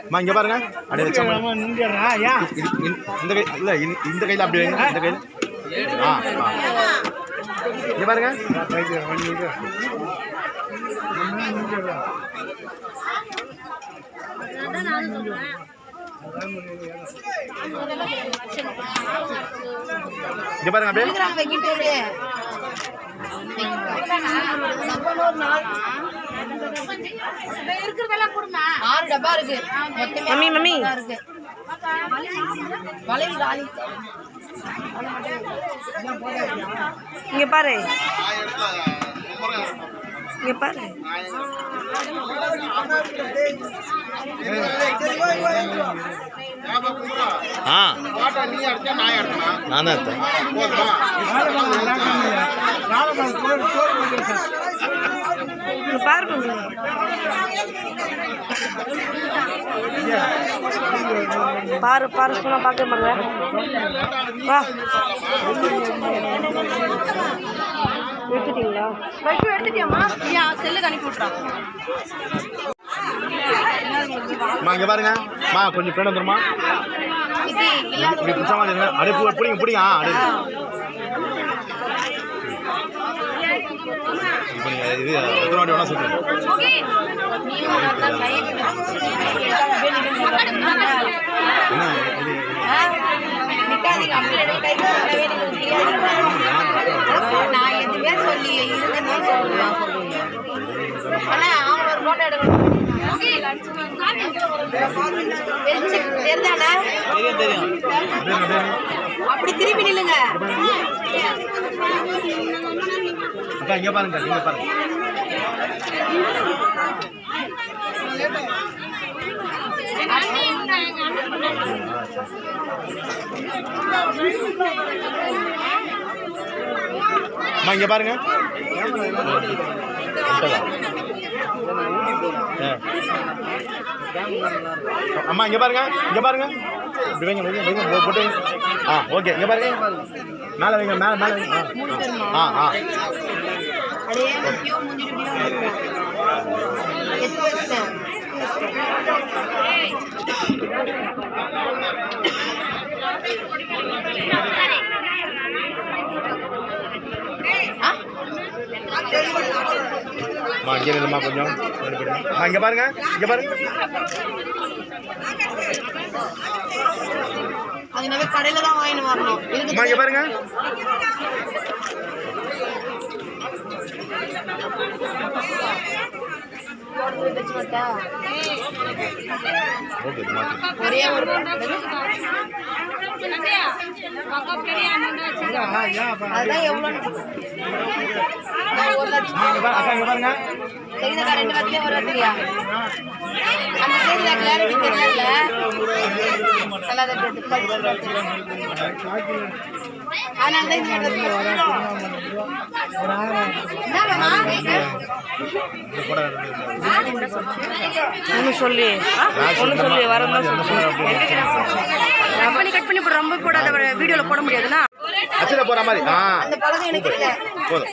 அம்மா இங்க பாருங்க. அப்படியே இந்த- இந்த கை இல்ல இந்த- இந்த கையில அப்படி வைங்க இந்த கையில. ஆ ஆ. இங்க பாருங்க. இங்க பாருங்க அப்படியே. ஆறு டப்பா இருக்கு மொத்தமே மம்மி, மம்மி. இருக்கு இங்க பாரு. இங்க பாரு. நான் தான் எடுத்தேன். இங்க பாரு மம்மி. பாரு பாரு சொன்னா பார்க்க மாட்டேன் வா. எடுத்துட்டீங்களா பைக்கு எடுத்துட்டியாமா ஏன் செல்லுக்கு அனுப்பி விட்றான் அம்மா இங்க பாருங்க. மா கொஞ்சம் பின்னாடி வந்துருமா பு- பிடிங்க பிடிங்க. ஆ அப்படியே இப்போ நீங்க இது எத்தனை வாட்டி வேணா சொல்லுங்க நான் எதுவுமே சொல்லி இருக்குன்னு சொல்லுவேன் ஆனா அவங்க ஒரு போட்டோ எடுக்கணும். தெரிஞ்சானே அப்படி திருப்பி நில்லுங்க. இங்க பாருங்க இங்க பாருங்க. இங்க பாருங்க. அம்மா இங்க பாருங்க இங்க பாருங்க. இப்படி வைங்க வைங்க வைங்க. போட்டு. ஆ ஓகே இங்க பாருங்க. மேலே வைங்க மேலே மேலே வைங்க. ஆ ஆ. ஆ ஆ. அம்மா இங்கே நில்லுமா கொஞ்சம். அம்மா இங்கே பாருங்க. இங்கே பாருங்க. அது நம்ம கடையில தான் வாங்கிட்டு வரணும் அம்மா இங்கே பாருங்க. ஒரே ஒரு அதான் எவ்வளோன்னு நான் ஒரு லட்சம் தெரியுதா ரெண்டு ஒரு அந்த கிளாரிட்டி தெரியல நல்லா தான் அதனால தான் இந்த சொல்லி. ஒன்று சொல்லி வரதான் சொல்லி கட் பண்ணி போட ரொம்ப போடாத வீடியோவில் போட முடியாதுன்னா அச்சில் போகிற மாதிரி. ஆ. அந்த பழகம் எனக்கு இல்லை. போதும்.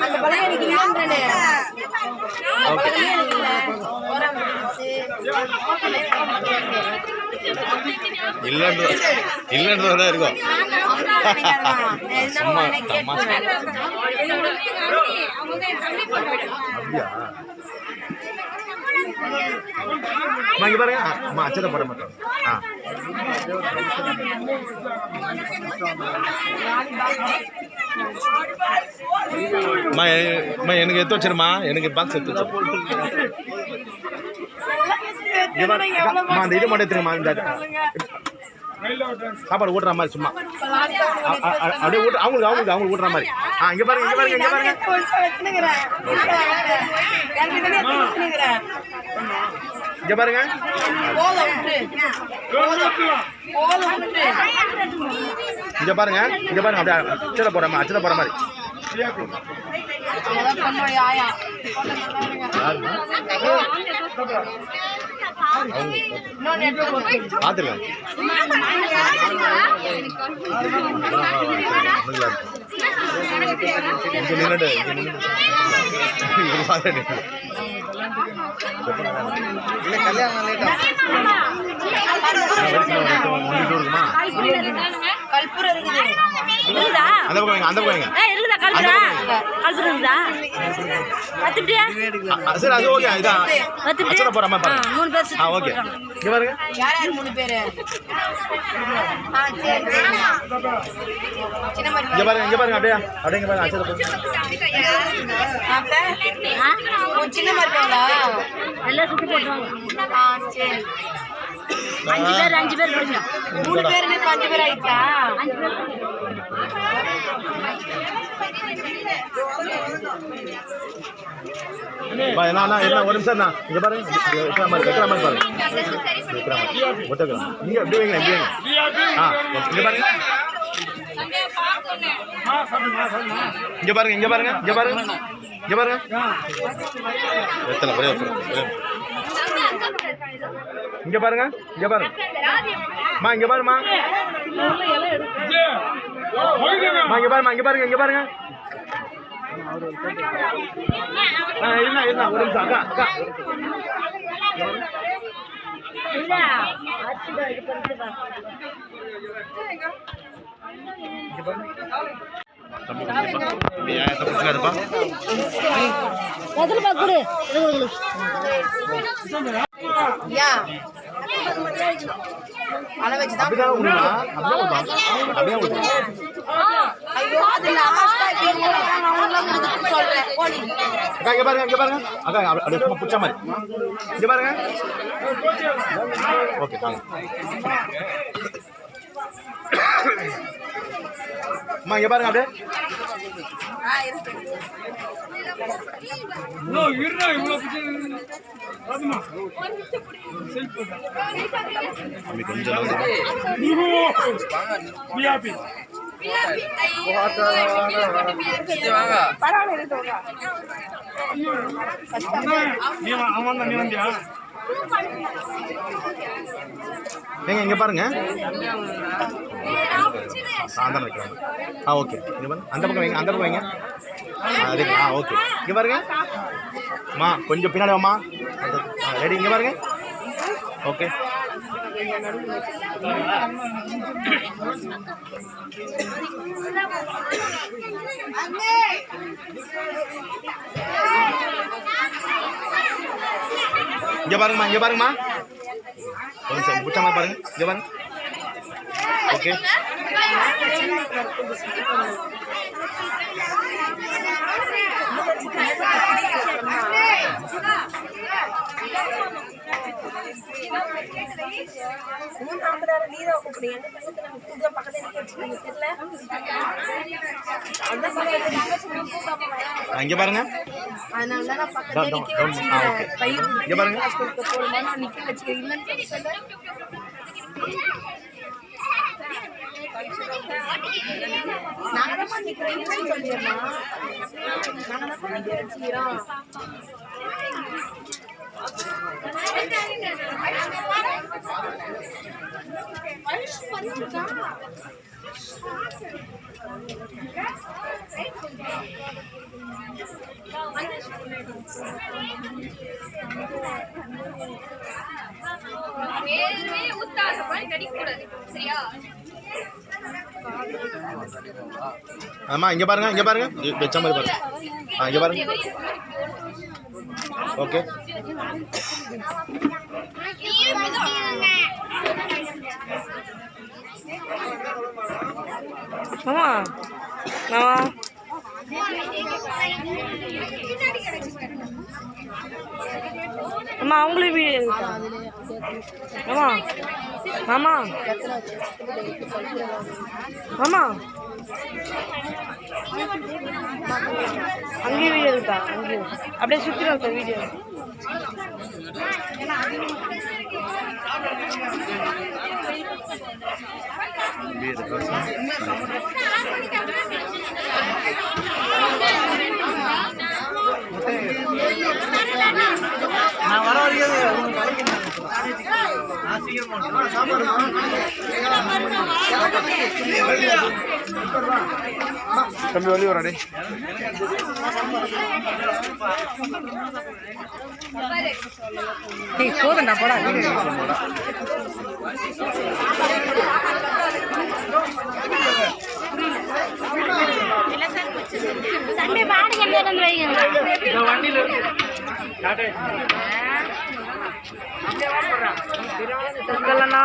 அந்த பழகம் எனக்கு இல்லைன்றேனே இல்லைன்ற இல்லைன்றது இருக்கும். சும்மா தமாஷா. அப்படியா அம்மா இங்கே பாருங்க அம்மா அச்சதை போட மாட்டோம். ஆ. அம்மா அம்மா எனக்கு எடுத்து வச்சிருமா எனக்கு பாக்ஸ் எடுத்து வச்சிரு. அந்த இது மட்டும் எடுத்துருமா இந்த சாப்பாடு ஊட்டுற மாதிரி சும்மா. அப்படியே ஊட்டு அவங்களுக்கு அவங்களுக்கு அவங்களுக்கு ஊட்டுற மாதிரி. ஆ இங்க பாருங்க இங்க பாருங்க இங்க பாருங்க. இங்க பாருங்க. இங்க பாருங்க இங்க பாருங்க அப்படியே அச்சதை போடுற மாதிரி அச்சதை போடுற மாதிரி. யாரும்மா? பார்த்துக்கலாம். இல்லை கல்யாணம் இருக்குமா கற்பூரம் இருக்குது இருக்குதா அந்த பக்கம் அந்த பக்கம். ஏய் இருக்குதா கல்புரா கல்புரா இருக்குதா கத்துட்டியா ஆ, சரி அது ஓகே இதான். கத்துட்டு அச்சனை போகிற மாதிரி பாருங்க. மூணு பேர் ஆ சுத்தி ஓகே. இங்கே பாருங்க. யார் யார் மூணு பேரு? ஆ சரி சரி. சின்ன மாதிரி இங்கே பாருங்க இங்கே பாருங்க அப்படியே அப்படியே இங்கே பாருங்க அச்சனை போடுங்க அப்ப உன் சின்ன மருமகளா? எல்லாம் சுத்தி போட்டுருவாங்க. ஆ சரி. அஞ்சு பேர் அஞ்சு பேர் போடுங்க மூணு பேர் அஞ்சு பேர். அஞ்சு என்ன ஒரு நிமிஷம். இங்க பாருங்க. வைக்கிற மாதிரி வைக்கிற மாதிரி பாருங்க வைக்கிற மாதிரி ஒட்டக்கலாம் நீங்க எப்படி வைங்க எப்படி வைங்க. ஆ இங்க பாருங்க. இங்க பாருங்க இங்க பாருங்க இங்க பாருங்க. இங்க பாருங்க. எத்தனை ஒரே ஒரு நிமிஷம், ஒரே ஒரு நிமிஷம். இங்க பாருங்க இங்க பாருங்க. மா இங்க பாருமா. மா இங்க பாருமா இங்க பாருங்க இங்க பாருங்க. ஆ, என்ன ஒரு நிமிஷம் அக்கா அக்கா. இங்க பாருங்க. பாருங்க புடிச்ச மாதிரி இங்க பாருங்க ஓகே அம்மா இங்க பாருங்க அப்படியே. தம்பி கொஞ்சம் நகருங்க. ஏங்க இங்கே பாருங்க. சாயந்தரம் வைக்கிறாங்க ஆ ஓகே. இங்கே பாருங்க. அந்த பக்கம் வைங்க அந்த பக்கம் வைங்க. ஆ, அது ஆ ஓகே. இங்கே பாருங்க. அம்மா கொஞ்சம் பின்னாடி வாம்மா. ரெடி இங்கே பாருங்க. ஓகே. இங்க பாருங்கம்மா இங்க பாருங்கம்மா ஒரு நிமிஷம் பிடிச்ச மாதிரி பாருங்க இங்க பாருங்க ஓகே ஆ, இங்க பாருங்க அதனால தான் நான் பக்கத்துல டவுன், டவுன், நிக்க டவுன். ஆ, ஓகே. வச்சுக்கிறேன் பையன் இங்க பாருங்க. நாங்க தான் நிக்கிறோம். சொல்லிடலாம் நாங்க தான் நிக்க வச்சுக்கிறோம் வேறே ஊத்தாத பால் கடிக்கூடாது சரியா ஆமா இங்க பாருங்க இங்க பாருங்க. வெச்ச மாதிரி பாருங்க. ஆ இங்க பாருங்க. ஓகே மாமா மாமா. அம்மா அவங்களும் வீடு எடுத்தா மாமா மாமா. மாமா. அங்கேயும் அப்படியே சுற்றி வைக்க வீடியோ. நான் வர வரைக்கும் தம்பி வெளியே வரா டேய் டேய் போதும்டா போடா தம்பி பாடி கல்யாணம் வைங்க இருக்கலண்ணா